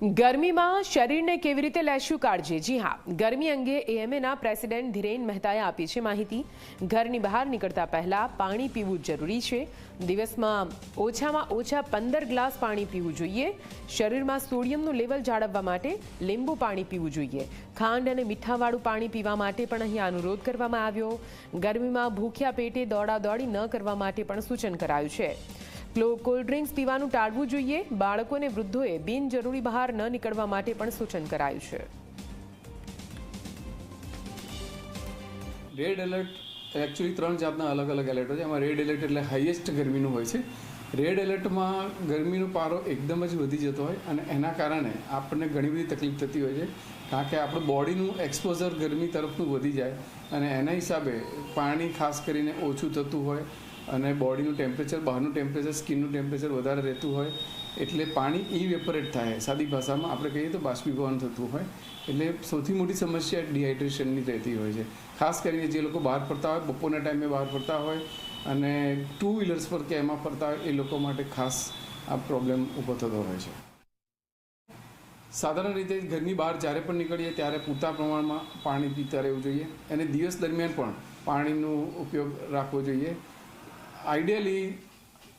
ગરમીમાં શરીરને કેવી રીતે લેશું કાળજી? જી હા, ગરમી અંગે એએમએના પ્રેસિડેન્ટ ધીરેન મહેતાએ આપી છે માહિતી. ઘરની બહાર નીકળતા પહેલાં પાણી પીવું જરૂરી છે. દિવસમાં ઓછામાં ઓછા પંદર ગ્લાસ પાણી પીવું જોઈએ. શરીરમાં સોડિયમનું લેવલ જાળવવા માટે લીંબુ પાણી પીવું જોઈએ. ખાંડ અને મીઠાવાળું પાણી પીવા માટે પણ અહીં અનુરોધ કરવામાં આવ્યો. ગરમીમાં ભૂખ્યા પેટે દોડાદોડી ન કરવા માટે પણ સૂચન કરાયું છે. કોલ્ડ ડ્રિંક્સ પીવાનું ટાળવું જોઈએ. બાળકો અને વૃદ્ધોએ બિનજરૂરી બહાર ન નીકળવા માટે પણ સૂચન કરાયું છે. રેડ એલર્ટ એકચ્યુઅલી ત્રણ જાતના અલગ અલગ એલર્ટ છે. એમાં રેડ એલર્ટ એટલે હાઈએસ્ટ ગરમીનું હોય છે. રેડ એલર્ટમાં ગરમીનો પારો એકદમ જ વધી જતો હોય અને એના કારણે આપણને ઘણી બધી તકલીફ થતી હોય છે. કારણ કે આપણું બોડીનું એક્સપોઝર ગરમી તરફનું વધી જાય અને એના હિસાબે પાણી ખાસ કરીને ઓછું થતું હોય. અને બોડીનું ટેમ્પરેચર બહારનું ટેમ્પરેચર સ્કિનનું ટેમ્પરેચર વધારે રહેતું હોય, એટલે પાણી ઇવેપરેટ થાય. સાદી ભાષામાં આપણે કહીએ તો બાષ્પીભવન થતું હોય. એટલે સૌથી મોટી સમસ્યા ડિહાઇડ્રેશનની રહેતી હોય છે. ખાસ કરીને જે લોકો બહાર ફરતા હોય, બપોરના ટાઈમે બહાર ફરતા હોય અને ટુ વ્હીલર્સ પર કે એમાં ફરતા હોય, એ લોકો માટે ખાસ આ પ્રોબ્લેમ ઊભો થતો હોય છે. સાધારણ રીતે ઘરની બહાર જ્યારે પણ નીકળીએ ત્યારે પૂરતા પ્રમાણમાં પાણી પીતા રહેવું જોઈએ. અને દિવસ દરમિયાન પણ પાણીનો ઉપયોગ રાખવો જોઈએ. આઈડિયલી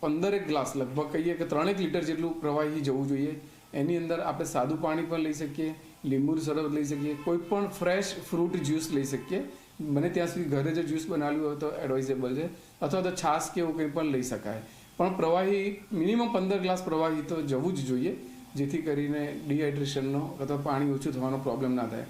પંદરેક ગ્લાસ, લગભગ કહીએ કે ત્રણેક લીટર જેટલું પ્રવાહી જવું જોઈએ. એની અંદર આપણે સાદું પાણી પણ લઈ શકીએ લીંબુનું શરબત લઈ શકીએ, કોઈ પણ ફ્રેશ ફ્રૂટ જ્યુસ લઈ શકીએ. મને ત્યાં સુધી ઘરે જો જ્યુસ બનાવ્યું હોય તો એડવાઇઝેબલ છે, અથવા તો છાશ કે એવું કંઈ પણ લઈ શકાય. પણ પ્રવાહી મિનિમમ પંદર ગ્લાસ પ્રવાહી તો જવું જ જોઈએ, જેથી કરીને ડિહાઇડ્રેશનનો અથવા પાણી ઓછું થવાનો પ્રોબ્લેમ ના થાય.